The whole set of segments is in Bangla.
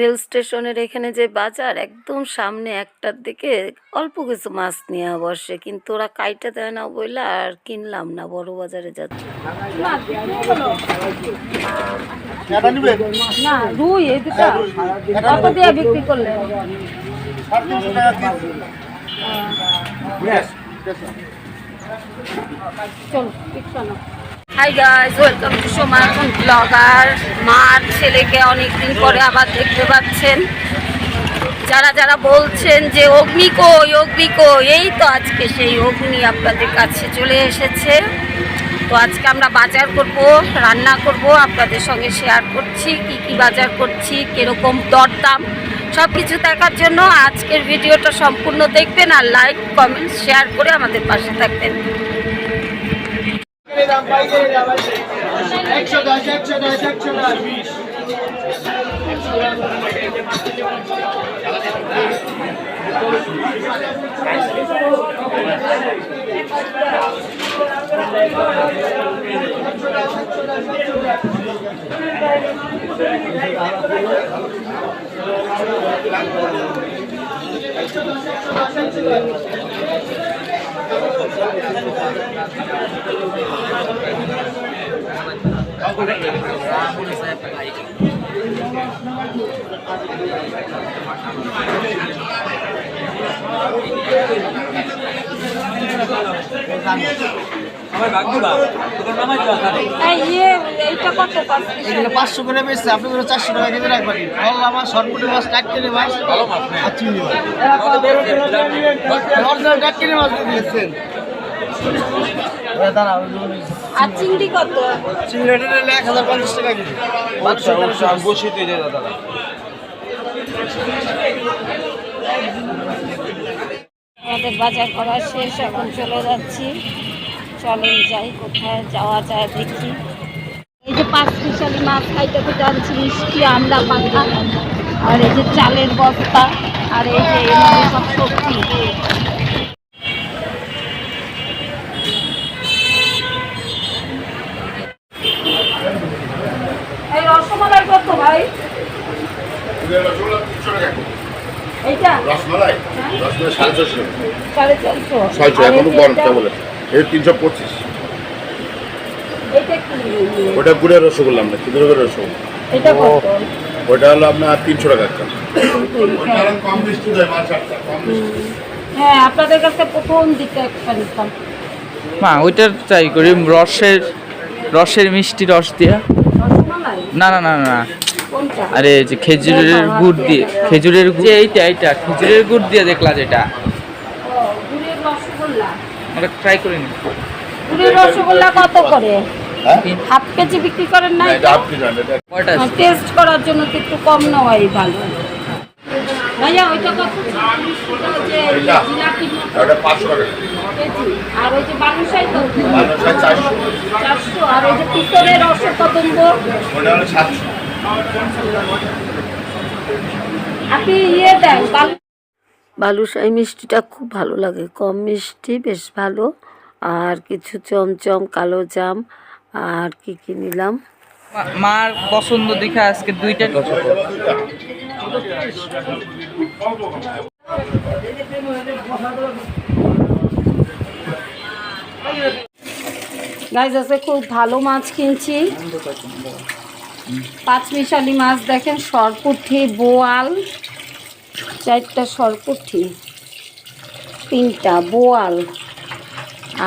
রেল স্টেশনের এখানে যে বাজার একদম সামনে একটার দিকে অল্প কিছু মাছ নিয়ে বসে। কিন্তু ওরা কাইটা দেয় না বইলা আর কিনলাম না বড় বাজারে যাচ্ছে। বিক্রি চল হাই গাইস ওয়েলকাম টু সোমাখন ব্লগার মার ছেলেকে অনেকদিন পরে আবার দেখতে পাচ্ছেন। যারা যারা বলছেন যে, অগ্নি কই অগ্নি কই? এই তো আজকে সেই অগ্নি আপনাদের কাছে চলে এসেছে। তো আজকে আমরা বাজার করব, রান্না করব, আপনাদের সঙ্গে শেয়ার করছি, কি কি বাজার করছি, কীরকম দরদাম সব কিছু দেখার জন্য আজকের ভিডিওটা সম্পূর্ণ দেখবেন আর লাইক কমেন্ট শেয়ার করে আমাদের পাশে থাকবেন। একশো দশ একশো দশ একশো দশ ইয়ে এইটা কত এগুলো পাঁচশো করে বেচছে আপনি করে চারশো টাকা কেজি রাখবেন। কল্লা মাছ সরপুটি মাছ টাক কেজি মাছ ভালো মাছ আর চিংড়ি মাছ। অরিজিনাল টাক মাছ দিয়েছেন। আর চিংড়ি কত? চিংড়িটা এক হাজার পঞ্চাশ টাকা কেজি। আমাদের বাজার করা শেষ এখন চলে যাচ্ছি। চলেন যাই কোথায় যাওয়া যায় দেখি। যে পাঁচ মিশালি মাছ খাইতে জানছি মিষ্টি আমরা পাখা আর এই যে চালের বস্তা আর এই যে সব সবজি। এই রসমালাই কত ভাই? এইটা? রসমালাই? রসমালাই সাড়ে ছশো সাড়ে ছয়শো এখনও বলে এই তিনশো পঁচিশ। ওটা গুড়ের রসগোল্লা আমরা কি ধরনের রসগোল্লা? এটা কত ওটা হলো আপনার তিনশো টাকা একটা। হ্যাঁ আপনাদের কাছে প্রথম দিকে একটা নিতাম। মা ওইটার ট্রাই করি রসের রসের মিষ্টি রস দিয়া। না না না না আরে যে খেজুরের গুড় দিয়ে খেজুরের গুড় এইটা এইটা খেজুরের গুড় দিয়ে দেখলা যেটা। ও, ওটা ট্রাই করি নি। রসগোল্লা কত করে? হাফ কেজি বিক্রি করেন না? টেস্ট করার জন্য তো একটু কম নেওয়াই ভালো। ভাইয়া ওইটা কত যে জিলাপি ওটা পাঁচশো টাকা। কেজি। আর ওই যে বালুশাই চারশো। চারশো। আর ওই যে পিতলের রসকদম্ব? ওটা হলো সাতশো। আপনি ইয়ে দেন বালুশাই মিষ্টিটা খুব ভালো লাগে। কম মিষ্টি বেশ ভালো। আর কিছু চমচম কালো জাম আর কি কি নিলাম? মার পছন্দ দেখে আজকে দুইটা গাইজ আছে খুব ভালো মাছ কিনছি। পাঁচ মিশালি মাছ দেখেন সরপুঠি বোয়াল চারটা সরপুঠি তিনটা বোয়াল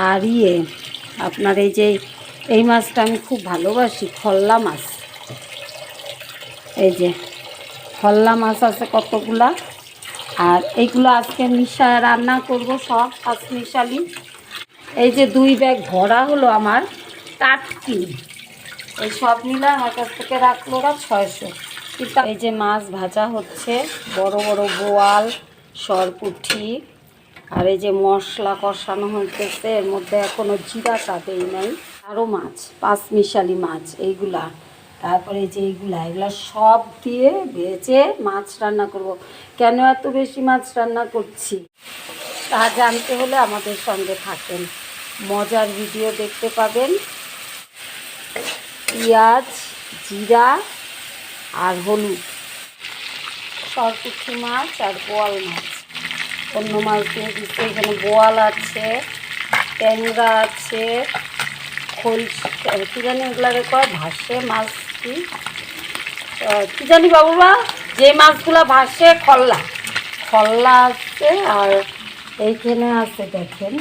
আর ইয়ে আপনার এই যে এই মাছটা আমি খুব ভালোবাসি, খল্লা মাছ। এই যে, খল্লা মাছ আছে কতগুলা? আর এইগুলো আজকে মিশা রান্না করব সব, পাঁচ মিশালি এই যে দুই ব্যাগ ভরা হলো আমার, টাটকি। এই সব মিলে আমার কাছ থেকে রাখল ওরা ছয়শো। কিন্তু এই যে মাছ ভাজা হচ্ছে, বড় বড় বোয়াল, সরপুঠি, আর এই যে মশলা কষানো হইতেছে, এর মধ্যে এখনও জিরাটা দেই নাই। আরও মাছ, পাঁচ মিশালি মাছ, এইগুলা। তারপরে যে এইগুলা, এগুলা সব দিয়ে ভেজে মাছ রান্না করব। কেন এত বেশি মাছ রান্না করছি? তা জানতে হলে আমাদের সঙ্গে থাকেন। মজার ভিডিও দেখতে পাবেন। পেঁয়াজ, জিরা আর হলুদ। সরপুঠি মাছ আর বোয়াল মাছ। অন্য মাছ দিয়ে দিচ্ছে। এখানে বোয়াল আছে, ট্যাংরা আছে খোল কী জানি এগুলো রেখে ভাসে মাছ কি? কি জানি বাবুরা যে মাছগুলো ভাসে খল্লা খল্লা আছে আর এইখানে আছে দেখেন।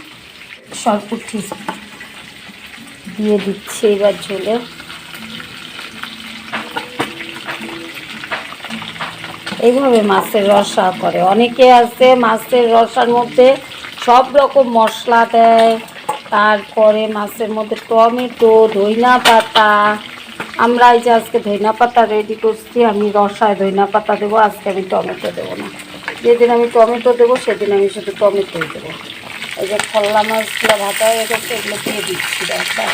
সরপুঠি দিয়ে দিচ্ছে এবার ঝোলে। এইভাবে মাছের রসা করে। অনেকে আছে মাছের রসার মধ্যে সব রকম মশলা দেয়। তারপরে মাছের মধ্যে টমেটো, ধইনা পাতা। আমরা এই যে আজকে ধইনা পাতা রেডি করছি, আমি রসায় ধইনা পাতা দেবো, আজকে আমি টমেটো দেবো না। যেদিন আমি টমেটো দেবো, সেদিন আমি শুধু টমেটোই দেবো। এই যে খল্লা মাছগুলো ভাতা হয়ে গেছে, এগুলো দিয়ে দিচ্ছি দেখা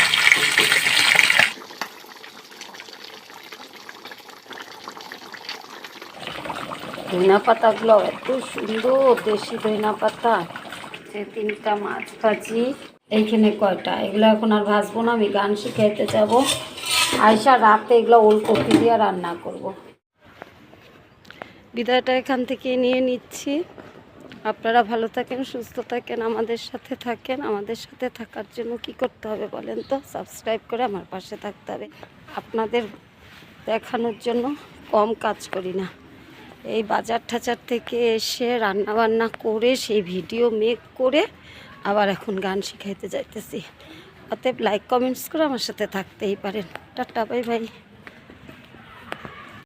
ধইনা পাতাগুলো এত সুন্দর, দেশি ধইনা পাতা। যে তিনটা মাছ ভাজি। এইখানে কয়টা? এগুলো এখন আর ভাজবো না, আমি গান শিখাইতে যাব। আয়সা রাতে এগুলো ওল ওলকপি দিয়ে রান্না করব। বিদায়টা এখান থেকে নিয়ে নিচ্ছি। আপনারা ভালো থাকেন, সুস্থ থাকেন, আমাদের সাথে থাকেন। আমাদের সাথে থাকার জন্য কি করতে হবে বলেন তো? সাবস্ক্রাইব করে আমার পাশে থাকতে হবে। আপনাদের দেখানোর জন্য কম কাজ করি না। এই বাজার ঠাচার থেকে এসে রান্না বান্না করে, সেই ভিডিও মেক করে আবার এখন গান শিখাইতে যাইতেছি। অতএব লাইক কমেন্টস করে আমার সাথে থাকতেই পারেন। Tata bye bye